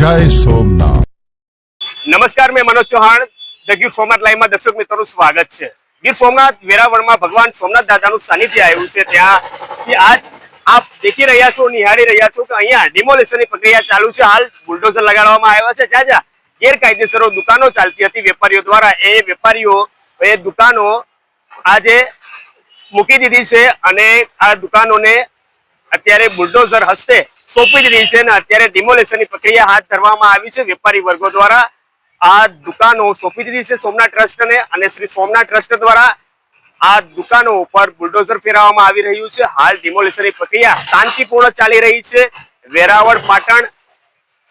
જય સોમનાથ. નમસ્કાર, મેં મનોજ ચૌહાણ. ધ ગીર સોમનાથ લાઈવમાં દર્શક મિત્રોનું સ્વાગત છે. ગીર સોમનાથ વેરાવળમાં ભગવાન સોમનાથ દાદાનું સાનિધ્ય આવ્યું છે ત્યાં. આજ આપ દેખી રહ્યા છો, નિહાળી રહ્યા છો કે અહીંયા ડિમોલેશનની પ્રક્રિયા ચાલુ છે. હાલ બુલડોઝર લગાડવામાં આવ્યા છે. જ્યાં જ્યાં ગેરકાયદેસરો દુકાનો ચાલતી હતી, વેપારીઓ દ્વારા એ વેપારીઓ, એ દુકાનો આજે મૂકી દીધી છે અને આ દુકાનોને અત્યારે બુલડોઝર હસ્તે સોંપી દીધી છે અને અત્યારે ડિમોલેશનની પ્રક્રિયા હાથ ધરવામાં આવી છે. વેપારી વર્ગો દ્વારા આ દુકાનો સોંપી દીધી છે સોમનાથ ટ્રસ્ટને અને શ્રી સોમનાથ ટ્રસ્ટ દ્વારા આ દુકાનો ઉપર બુલડોઝર ફેરવવામાં આવી રહ્યું છે. હાલ ડિમોલેશનની પ્રક્રિયા શાંતિપૂર્ણ ચાલી રહી છે. વેરાવળ, પાટણ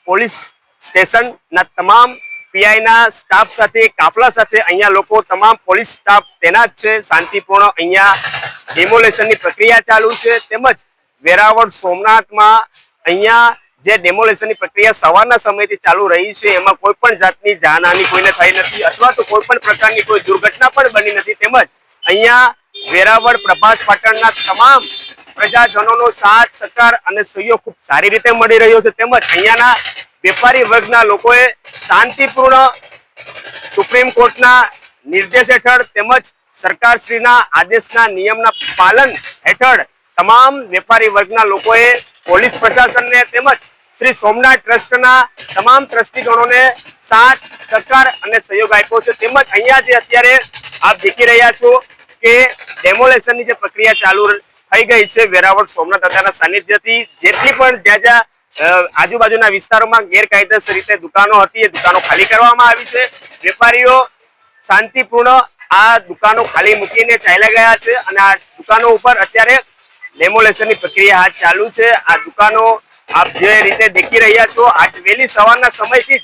પોલીસ સ્ટેશનના તમામ પીઆઈ ના સ્ટાફ સાથે, કાફલા સાથે અહીંયા લોકો, તમામ પોલીસ સ્ટાફ તૈનાત છે. શાંતિપૂર્ણ અહીંયા ડિમોલેશનની પ્રક્રિયા ચાલુ છે. તેમજ વેરાવળ, સોમનાથમાં અહીંયા જે ડેમોલેશનની પ્રક્રિયા સવારના સમયથી ચાલુ રહી છે, એમાં કોઈ પણ જાતની જાનહાની કોઈને થઈ નથી, અથવા તો કોઈ પણ પ્રકારની કોઈ દુર્ઘટના પણ બની નથી. તેમજ અહીંયા વેરાવળ, પ્રભાસ પાટણના તમામ પ્રજાજનોનો સાથ, સહકાર અને સહયોગ ખૂબ સારી રીતે મળી રહ્યો છે. તેમજ અહીંયાના વેપારી વર્ગના લોકોએ શાંતિપૂર્ણ સુપ્રીમ કોર્ટના નિર્દેશ હેઠળ તેમજ સરકારશ્રીના આદેશના નિયમના પાલન હેઠળ તમામ વેપારી વર્ગના લોકોએ પોલીસ પ્રશાસનને તેમજ શ્રી સોમનાથ ટ્રસ્ટના તમામ ટ્રસ્ટીગણોને સાથ, સહકાર અને સહયોગ આપ્યો છે. તેમજ અહીંયા જે અત્યારે આપ દેખી રહ્યા છો કે ડેમોલેશનની જે પ્રક્રિયા ચાલુ થઈ ગઈ છે વેરાવળ સોમનાથ દાદાના સાનિધ્યથી જેટલી પણ જ્યાં જ્યાં આજુબાજુના વિસ્તારોમાં ગેરકાયદેસર રીતે દુકાનો હતી, એ દુકાનો ખાલી કરવામાં આવી છે. વેપારીઓ શાંતિપૂર્ણ આ દુકાનો ખાલી મૂકીને ચાલ્યા ગયા છે અને આ દુકાનો ઉપર અત્યારે ડેમોલેશનની પ્રક્રિયા હાથ ચાલુ છે. આ દુકાનો આપ જે રીતે દેખી રહ્યા છો, આજ વહેલી સવારના સમયથી જ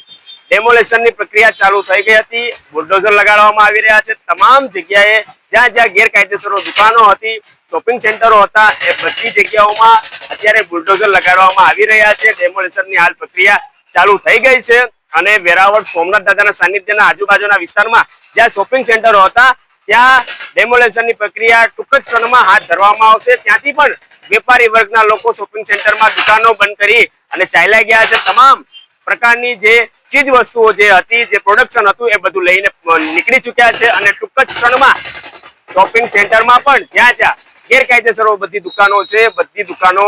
ડેમોલેશનની પ્રક્રિયા ચાલુ થઈ ગઈ હતી. બુલડોઝર લગાડવામાં આવી રહ્યા છે. તમામ જગ્યાએ જ્યાં જ્યાં ગેરકાયદેસરો દુકાનો હતી શોપિંગ સેન્ટરો હતા, એ બધી જગ્યાઓમાં અત્યારે બુલડોઝર લગાડવામાં આવી રહ્યા છે. ડેમોલેશનની હાલ પ્રક્રિયા ચાલુ થઈ ગઈ છે. અને વેરાવળ સોમનાથ દાદાના સાનિધ્યના આજુબાજુના વિસ્તારમાં જ્યાં શોપિંગ સેન્ટરો હતા ત્યાં ડેમોલેશનની પ્રક્રિયા ટૂંક જ ક્ષણમાં હાથ ધરવામાં આવશે. ત્યાંથી પણ વેપારી વર્ગના લોકો શોપિંગ સેન્ટરમાં દુકાનો બંધ કરી અને ચાલ્યા ગયા છે. તમામ પ્રકારની જે ચીજ વસ્તુઓ જે હતી, જે પ્રોડક્શન હતું, એ બધું લઈને નીકળી ચૂક્યા છે અને ટૂંક જ ક્ષણમાં શોપિંગ સેન્ટરમાં પણ જ્યાં જ્યાં ગેરકાયદેસરો બધી દુકાનો છે, બધી દુકાનો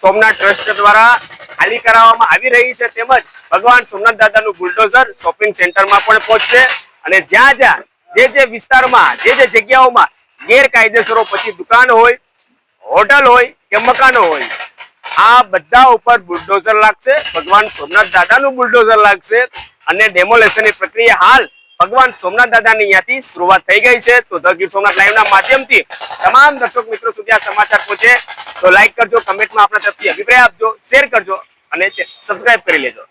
સોમનાથ ટ્રસ્ટ દ્વારા ખાલી કરાવવામાં આવી રહી છે. તેમજ ભગવાન સોમનાથ દાદાનું બુલડોઝર શોપિંગ સેન્ટરમાં પણ પહોંચશે અને જ્યાં જ્યાં જે જે વિસ્તારમાં, જે જે જગ્યાઓમાં ગેરકાયદેસરો પછી દુકાન હોય, હોટલ હોય કે મકાનો હોય, આ બધા ઉપર બુલડોઝર લાગશે. ભગવાન સોમનાથ દાદાનું બુલડોઝર લાગશે અને ડેમોલેશનની પ્રક્રિયા હાલ ભગવાન સોમનાથ દાદાની અહીંયાથી શરૂઆત થઈ ગઈ છે. તો ધ ગીર સોમનાથ લાઈવના માધ્યમથી તમામ દર્શક મિત્રો સુધી આ સમાચાર પહોંચે. તો લાઈક કરજો કમેન્ટમાં આપણા તરફથી અભિપ્રાય આપજો શેર કરજો અને સબસ્ક્રાઇબ કરી લેજો.